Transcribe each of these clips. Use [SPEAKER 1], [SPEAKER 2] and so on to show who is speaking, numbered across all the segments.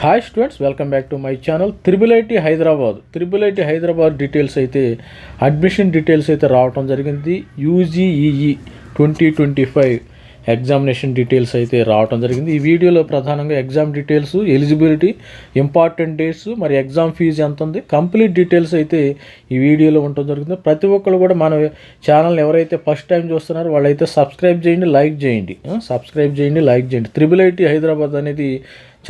[SPEAKER 1] Hi students welcome back to my channel triple IT Hyderabad triple IT Hyderabad details అయితే admission details అయితే రావటం జరిగింది. UGEE twenty twenty five examination details అయితే రావటం జరిగింది. ఈ వీడియోలో ప్రధానంగా exam details eligibility important dates మరి ఎగ్జామ్ ఫీజు ఎంత ఉంది కంప్లీట్ డీటెయిల్స్ అయితే ఈ వీడియోలో ఉండటం జరుగుతుంది ప్రతి ఒక్కరు కూడా మన ఛానల్ ఎవరైతే ఫస్ట్ టైం చూస్తున్నారో వాళ్ళైతే సబ్స్క్రైబ్ చేయండి లైక్ చేయండి. సబ్స్క్రైబ్ చేయండి లైక్ చేయండి. త్రిబుల్ ఐటీ హైదరాబాద్ అనేది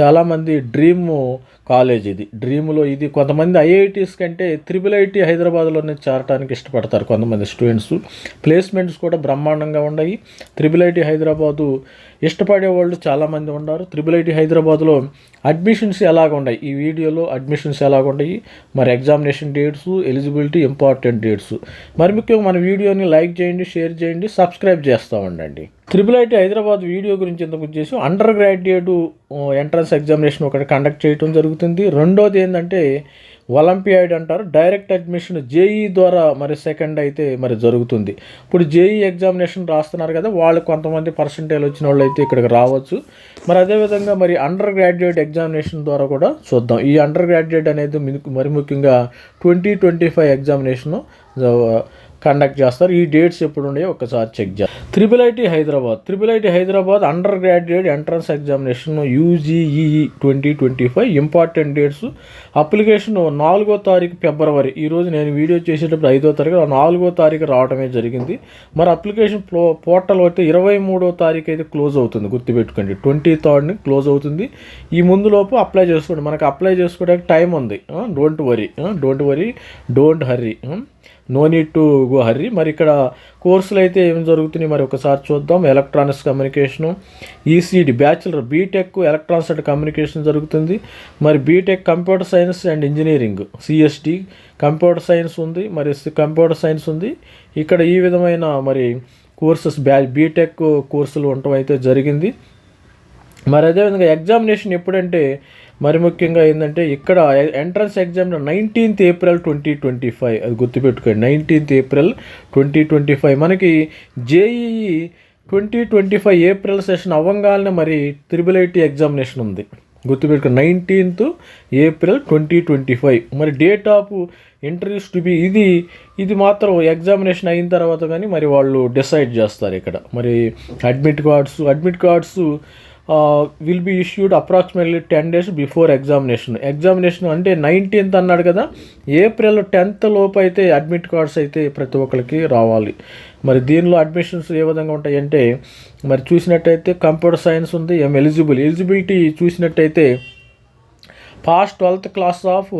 [SPEAKER 1] చాలామంది డ్రీమ్ కాలేజ్ ఇది. డ్రీమ్లో ఇది. కొంతమంది ఐఐటీస్ కంటే త్రిబుల్ ఐటీ హైదరాబాద్లోనే చేరటానికి ఇష్టపడతారు కొంతమంది స్టూడెంట్స్. ప్లేస్మెంట్స్ కూడా బ్రహ్మాండంగా ఉన్నాయి. త్రిబుల్ ఐటీ హైదరాబాదు ఇష్టపడే వాళ్ళు చాలామంది ఉన్నారు. త్రిబుల్ ఐటీ హైదరాబాద్లో అడ్మిషన్స్ ఎలాగ ఉన్నాయి ఈ వీడియోలో అడ్మిషన్స్ ఎలాగ ఉన్నాయి మరి examination dates eligibility important dates. మరి ముఖ్యంగా మన వీడియోని లైక్ చేయండి షేర్ చేయండి సబ్స్క్రైబ్ చేస్తూ ఉండండి. త్రిబుల్ ఐటీ హైదరాబాద్ వీడియో గురించి ఇంతకు చేసి. అండర్ గ్రాడ్యుయేట్ ఎంట్రన్స్ ఎగ్జామినేషన్ ఒకటి కండక్ట్ చేయడం జరుగుతుంది. రెండోది ఏంటంటే ఒలింపియాడ్ అంటారు. డైరెక్ట్ అడ్మిషన్ జేఈ ద్వారా మరి సెకండ్ అయితే మరి జరుగుతుంది. ఇప్పుడు జేఈ ఎగ్జామినేషన్ రాస్తున్నారు కదా వాళ్ళు కొంతమంది పర్సంటేజ్ వచ్చిన వాళ్ళు అయితే ఇక్కడికి రావచ్చు. మరి అదేవిధంగా మరి అండర్ గ్రాడ్యుయేట్ ఎగ్జామినేషన్ ద్వారా కూడా చూద్దాం. ఈ అండర్ గ్రాడ్యుయేట్ అనేది మీకు మరి ముఖ్యంగా twenty twenty five examination conduct చేస్తారు. ఈ డేట్స్ ఎప్పుడు ఉన్నాయో ఒకసారి చెక్ చేస్తారు triple IT Hyderabad triple IT Hyderabad under graduate entrance examination UGEE twenty twenty five important dates application నాలుగో తారీఖు ఫిబ్రవరి ఈరోజు నేను వీడియో చేసేటప్పుడు ఐదో తారీఖు నాలుగో తారీఖు రావడమే జరిగింది. మరి అప్లికేషన్ పోర్టల్ అయితే ఇరవై మూడో తారీఖు అయితే క్లోజ్ అవుతుంది. గుర్తుపెట్టుకోండి. ట్వంటీ థర్డ్ని క్లోజ్ అవుతుంది. ఈ ముందులోపు అప్లై చేసుకోండి. మనకు అప్లై చేసుకోవడానికి టైం ఉంది. Don't worry don't worry don't hurry no need to go hurry మరి ఇక్కడ కోర్సులు అయితే ఏం జరుగుతున్నాయి? మరి ఒకసారి చూద్దాం. Electronics communication ECD bachelor BTech electronics and communication జరుగుతుంది. మరి BTech computer science and engineering CST computer science ఉంది. మరి కంప్యూటర్ సైన్స్ ఉంది. ఇక్కడ ఈ విధమైన మరి కోర్సెస్ బ్యా బీటెక్ కోర్సులు ఉండటం అయితే జరిగింది. మరి అదేవిధంగా ఎగ్జామినేషన్ ఎప్పుడంటే మరి ముఖ్యంగా ఏంటంటే ఇక్కడ ఎంట్రన్స్ ఎగ్జామ్లో nineteenth April twenty twenty five అది గుర్తుపెట్టుకోండి nineteenth April twenty twenty five. మనకి JEE twenty twenty five April session అవ్వంగానే మరి త్రిబుల్ ఐటీ ఎగ్జామినేషన్ ఉంది. గుర్తుపెట్టుకో nineteenth April twenty twenty five. మరి date of interviews to be ఇది ఇది మాత్రం ఎగ్జామినేషన్ అయిన తర్వాత కానీ మరి వాళ్ళు డిసైడ్ చేస్తారు ఇక్కడ. మరి admit cards admit cards will be issued approximately ten days before examination examination అంటే నైన్టీన్త్ అన్నాడు కదా ఏప్రిల్ టెన్త్ లోపు అయితే అడ్మిట్ కార్డ్స్ అయితే ప్రతి ఒక్కరికి రావాలి. మరి దీనిలో అడ్మిషన్స్ ఏ విధంగా ఉంటాయంటే మరి చూసినట్టయితే కంప్యూటర్ సైన్స్ ఉంది ఎం ఎలిజిబుల్ ఎలిజిబిలిటీ చూసినట్టయితే పాస్ ట్వెల్త్ క్లాస్ ఆఫ్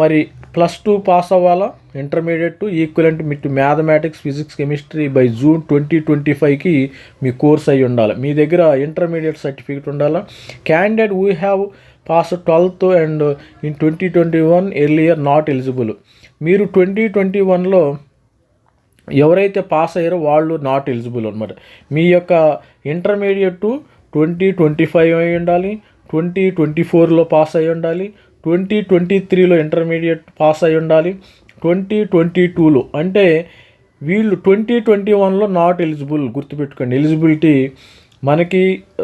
[SPEAKER 1] మరి ప్లస్ టూ పాస్ అవ్వాలా? ఇంటర్మీడియట్ టు ఈక్వలెంట్ మీకు mathematics physics chemistry by June twenty twenty ఫైవ్కి మీ కోర్స్ అయి ఉండాలి. మీ దగ్గర ఇంటర్మీడియట్ సర్టిఫికేట్ ఉండాలా? Candidate we have pass twelfth and in twenty twenty one earlier not eligible మీరు ట్వంటీ ట్వంటీ వన్లో ఎవరైతే పాస్ అయ్యారో వాళ్ళు నాట్ ఎలిజిబుల్ అనమాట మీ యొక్క intermediate to twenty twenty five అయి ఉండాలి. ట్వంటీ ట్వంటీ ఫోర్లో పాస్ అయి ఉండాలి ట్వంటీ ట్వంటీ త్రీలో ఇంటర్మీడియట్ పాస్ అయి ఉండాలి ట్వంటీ ట్వంటీ టూలో. అంటే వీళ్ళు ట్వంటీ ట్వంటీ వన్లో నాట్ ఎలిజిబుల్ గుర్తుపెట్టుకోండి. ఎలిజిబిలిటీ మనకి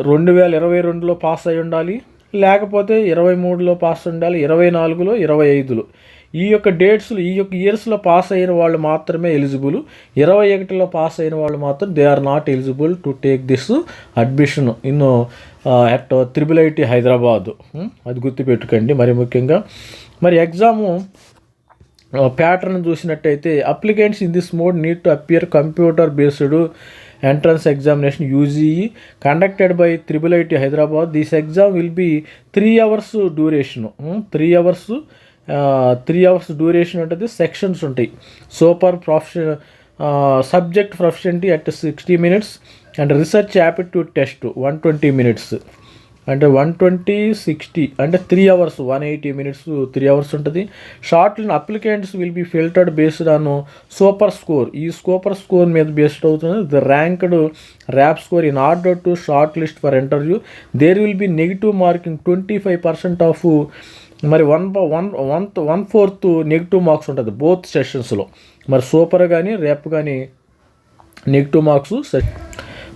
[SPEAKER 1] రెండు వేల ఇరవై రెండులో పాస్ అయి ఉండాలి లేకపోతే ఇరవై మూడులో పాస్ ఉండాలి ఇరవై నాలుగులో ఇరవై ఐదులో. ఈ యొక్క డేట్స్లో ఈ యొక్క ఇయర్స్లో పాస్ అయిన వాళ్ళు మాత్రమే ఎలిజిబుల్. ఇరవై ఒకటిలో పాస్ అయిన వాళ్ళు మాత్రం they are not eligible to take this admission in at triple IT Hyderabad. అది గుర్తుపెట్టుకోండి. మరి ముఖ్యంగా మరి ఎగ్జాము ప్యాటర్న్ చూసినట్టయితే applicants in this mode need to appear computer based entrance examination UGEE conducted by triple IT Hyderabad. This exam will be three hours duration. Three hours three hours duration ఉంటుంది sections ఉంటాయి. Super profession subject proficiency at sixty minutes and research aptitude test one twenty minutes అంటే one twenty sixty అంటే three hours one eighty minutes three hours ఉంటుంది. Short applicants will be filtered based on super score ఈ super score మీద based అవుతుంది the ranked REAP score in order to short list for interview there will be negative marking twenty five percent of మరి one one one one fourth negative marks ఉంటుంది both సెషన్స్లో మరి super కానీ rape కానీ negative marks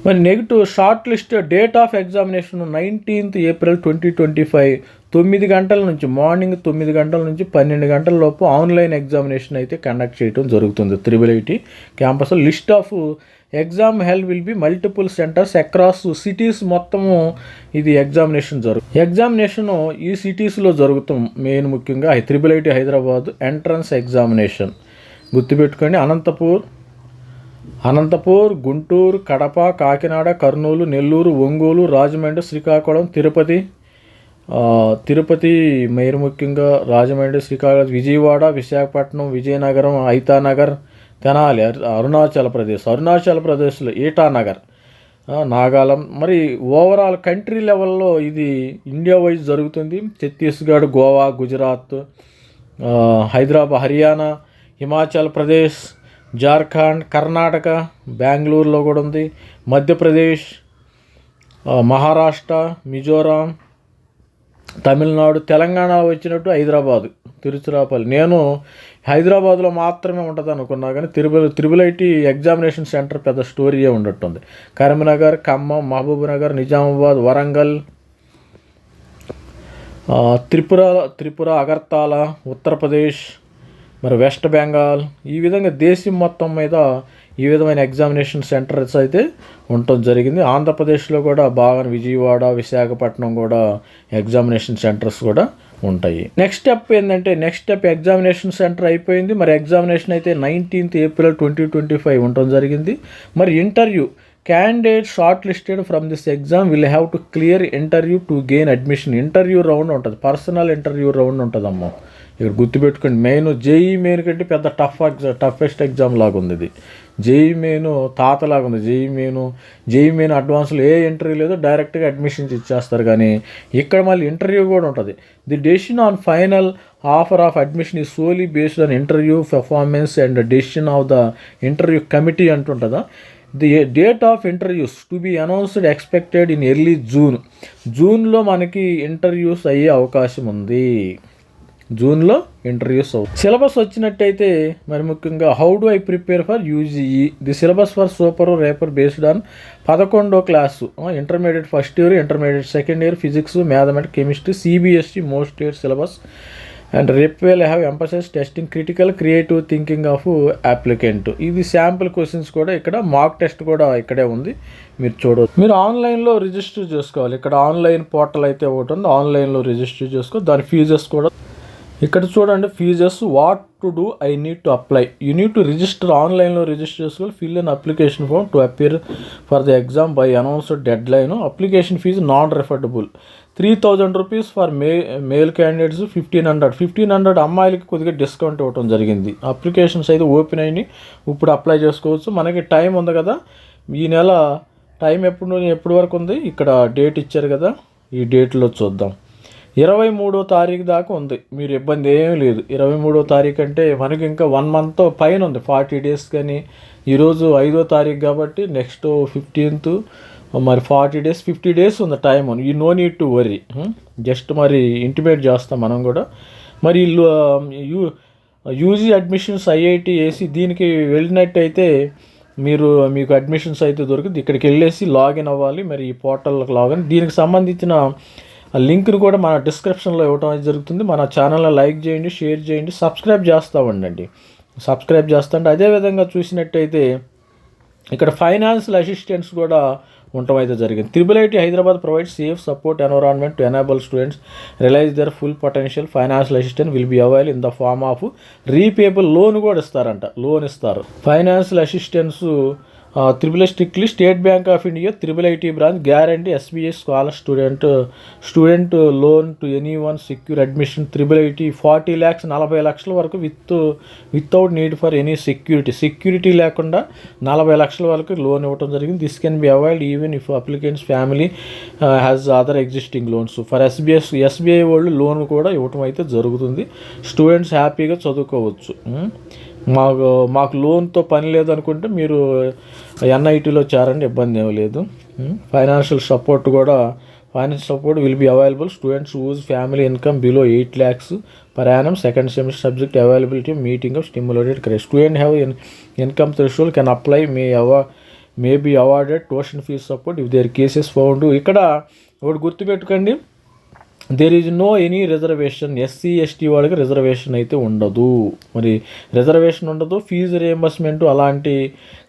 [SPEAKER 1] మరి negative short list date of examination nineteenth April twenty twenty five తొమ్మిది గంటల నుంచి మార్నింగ్ తొమ్మిది గంటల నుంచి పన్నెండు గంటల లోపు ఆన్లైన్ ఎగ్జామినేషన్ అయితే కండక్ట్ చేయడం జరుగుతుంది. Triple IT campus list of exam held will be multiple centres across cities మొత్తము ఇది ఎగ్జామినేషన్ జరుగు. ఎగ్జామినేషన్ ఈ సిటీస్లో జరుగుతాం. మెయిన్ ముఖ్యంగా triple IT Hyderabad entrance examination. గుర్తుపెట్టుకోండి అనంతపూర్ అనంతపూర్ గుంటూరు కడప కాకినాడ కర్నూలు నెల్లూరు ఒంగోలు రాజమండ్రి శ్రీకాకుళం తిరుపతి తిరుపతి మెయిన్ ముఖ్యంగా రాజమండ్రి శ్రీకాకుళం విజయవాడ విశాఖపట్నం విజయనగరం ఐతానగర్ తెనాలి అరుణాచల్ ప్రదేశ్. అరుణాచల్ ప్రదేశ్లో ఈటానగర్ నాగాలం. మరి ఓవరాల్ కంట్రీ లెవెల్లో ఇది ఇండియా వైజ్ జరుగుతుంది. ఛత్తీస్గఢ్ గోవా గుజరాత్ హైదరాబాద్ హర్యానా హిమాచల్ ప్రదేశ్ జార్ఖండ్ కర్ణాటక బెంగళూరులో కూడా ఉంది. మధ్యప్రదేశ్ మహారాష్ట్ర మిజోరాం తమిళనాడు తెలంగాణ వచ్చినట్టు హైదరాబాదు. తిరుచిరాపల్లి. నేను హైదరాబాద్లో మాత్రమే ఉంటుంది అనుకున్నా కానీ Tirupati triple IT examination centre పెద్ద స్టోరీయే ఉండట్టుంది. కరీంనగర్ ఖమ్మం మహబూబ్ నగర్ నిజామాబాద్ వరంగల్ త్రిపుర త్రిపుర అగర్తాల ఉత్తరప్రదేశ్ మరి వెస్ట్ బెంగాల్ ఈ విధంగా దేశం మొత్తం మీద ఈ విధమైన ఎగ్జామినేషన్ సెంటర్స్ అయితే ఉండటం జరిగింది. ఆంధ్రప్రదేశ్లో కూడా బాగా విజయవాడ విశాఖపట్నం కూడా ఎగ్జామినేషన్ సెంటర్స్ కూడా ఉంటాయి. నెక్స్ట్ స్టెప్ ఏంటంటే నెక్స్ట్ స్టెప్ ఎగ్జామినేషన్ సెంటర్ అయిపోయింది. మరి ఎగ్జామినేషన్ అయితే nineteenth April twenty twenty five ఉండటం జరిగింది. మరి interview candidate short listed from this exam will have to clear interview to gain admission interview round ఉంటుంది పర్సనల్ ఇంటర్వ్యూ రౌండ్ ఉంటుందమ్మా ఇక్కడ గుర్తుపెట్టుకోండి. మెయిన్ జేఈ మెయిన్ కంటే పెద్ద టఫ్ ఎగ్జామ్ టఫెస్ట్ ఎగ్జామ్ లాగా ఉంది ఇది. జేఈ మెయిన్ తాతలాగా ఉంది జేఈ మెయిన్ జేఈ మెయిన్ అడ్వాన్స్లో ఏ ఇంటర్వ్యూ లేదో డైరెక్ట్గా అడ్మిషన్స్ ఇచ్చేస్తారు కానీ ఇక్కడ మళ్ళీ ఇంటర్వ్యూ కూడా ఉంటుంది. The decision on final offer of admission ఈ solely based on interview performance and decision of the interview committee అంటుంటుందా? The date of interviews to be announced expected in early June. జూన్లో మనకి interviews అయ్యే అవకాశం ఉంది జూన్లో interviews అవు syllabus వచ్చినట్టయితే మరి ముఖ్యంగా how do I prepare for UGEE? The syllabus for super REAP based on పదకొండో class. Intermediate first year intermediate second year physics mathematics chemistry CBSE most year syllabus. And REAP will have emphasise testing critical creative thinking of applicant. ఇది sample questions కూడా ఇక్కడ mock test కూడా ఇక్కడే ఉంది. మీరు చూడవచ్చు మీరు ఆన్లైన్లో రిజిస్టర్ చేసుకోవాలి. ఇక్కడ ఆన్లైన్ పోర్టల్ అయితే ఒకటి ఉంది. ఆన్లైన్లో రిజిస్టర్ చేసుకో. దాని ఫీజెస్ కూడా ఇక్కడ చూడండి fees what to do I need to apply you need to register ఆన్లైన్లో రిజిస్టర్ చేసుకోవాలి fill an application form to appear for the exam by announced deadline application fee non refundable three thousand rupees for may male candidates fifteen hundred fifteen hundred అమ్మాయిలకి కొద్దిగా discount ఇవ్వడం జరిగింది. Applications అయితే open అయినాయి. ఇప్పుడు apply చేసుకోవచ్చు. మనకి time ఉంది కదా. ఈ నెల టైం ఎప్పుడు ఎప్పటి వరకు ఉంది? ఇక్కడ డేట్ ఇచ్చారు కదా. ఈ డేట్లో చూద్దాం. ఇరవై మూడో తారీఖు దాకా ఉంది. మీరు ఇబ్బంది ఏమీ లేదు. ఇరవై మూడో తారీఖు అంటే మనకి ఇంకా వన్ మంత్ పైన ఉంది. ఫార్టీ డేస్ కానీ ఈరోజు ఐదో తారీఖు కాబట్టి నెక్స్ట్ ఫిఫ్టీన్త్ మరి ఫార్టీ డేస్ ఫిఫ్టీ డేస్ ఉంది టైం ఈ no need to worry just మరి ఇంటిమేట్ చేస్తాం మనం కూడా. మరి ఇల్లు um, you UG admissions IIT వేసి దీనికి వెళ్ళినట్టయితే మీరు మీకు అడ్మిషన్స్ అయితే దొరికింది ఇక్కడికి వెళ్ళేసి లాగిన్ అవ్వాలి. మరి ఈ పోర్టల్కి లాగిన్ దీనికి సంబంధించిన ఆ లింక్ను కూడా మన డిస్క్రిప్షన్లో ఇవ్వడం జరుగుతుంది. మన ఛానల్లో లైక్ చేయండి షేర్ చేయండి సబ్స్క్రైబ్ చేస్తూ ఉండండి. సబ్స్క్రైబ్ చేస్తా ఉంటే అదేవిధంగా చూసినట్టయితే ఇక్కడ ఫైనాన్షియల్ అసిస్టెంట్స్ కూడా ఉండటం అయితే జరిగింది. Triple IT Hyderabad provide safe support environment to enable students. Realise their full potential financial assistant will be avail in the form of repayable loan కూడా ఇస్తారంట. లోన్ ఇస్తారు. Financial assistants triple strictly state bank of India triple IT branch guarantee SBI scholar student student loan to any one secure admission triple IT forty lakhs నలభై లక్షల వరకు with without need for any security security లేకుండా నలభై లక్షల వరకు loan ఇవ్వడం జరిగింది. This can be avoid even if applicants family has other existing loans for SBS SBI వాళ్ళు లోన్ కూడా ఇవ్వటం అయితే జరుగుతుంది. స్టూడెంట్స్ హ్యాపీగా చదువుకోవచ్చు. మాకు మాకు లోన్తో పని లేదనుకుంటే మీరు ఎన్ఐటీలో చేరండి ఇబ్బంది ఏమీ లేదు. ఫైనాన్షియల్ సపోర్ట్ కూడా financial support will be available. Students use family income below eight lakhs per annum. Second semester subject availability meeting of stimulated credit. Student have in income threshold can apply may a may be awarded tuition fee support if there cases found ఇక్కడ ఒకటి గుర్తుపెట్టుకోండి. There is no any reservation SC ST వాళ్ళకి reservation అయితే ఉండదు. మరి reservation ఉండదు fee reimbursement అలాంటి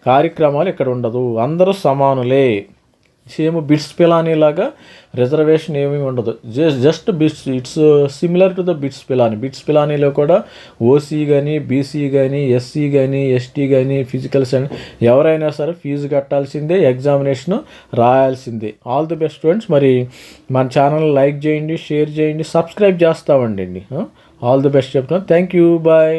[SPEAKER 1] కార్యక్రమాలు ఇక్కడ ఉండదు. అందరూ సమానులే. సేమ్ బిట్స్ పిలానీ లాగా రిజర్వేషన్ ఏమీ ఉండదు. Just just BITS it's similar to the BITS Pilani BITS పిలానీలో కూడా ఓసీ కానీ బీసీ కానీ ఎస్సీ కానీ ఎస్టీ కానీ ఫిజికల్ సైన్స్ ఎవరైనా సరే ఫీజు కట్టాల్సిందే ఎగ్జామినేషన్ రాయాల్సిందే. ఆల్ ది బెస్ట్ స్టూడెంట్స్ మరి మన ఛానల్ లైక్ చేయండి షేర్ చేయండి సబ్స్క్రైబ్ చేస్తామండి. ఆల్ ది బెస్ట్ చెప్తున్నాను థ్యాంక్ యూ బాయ్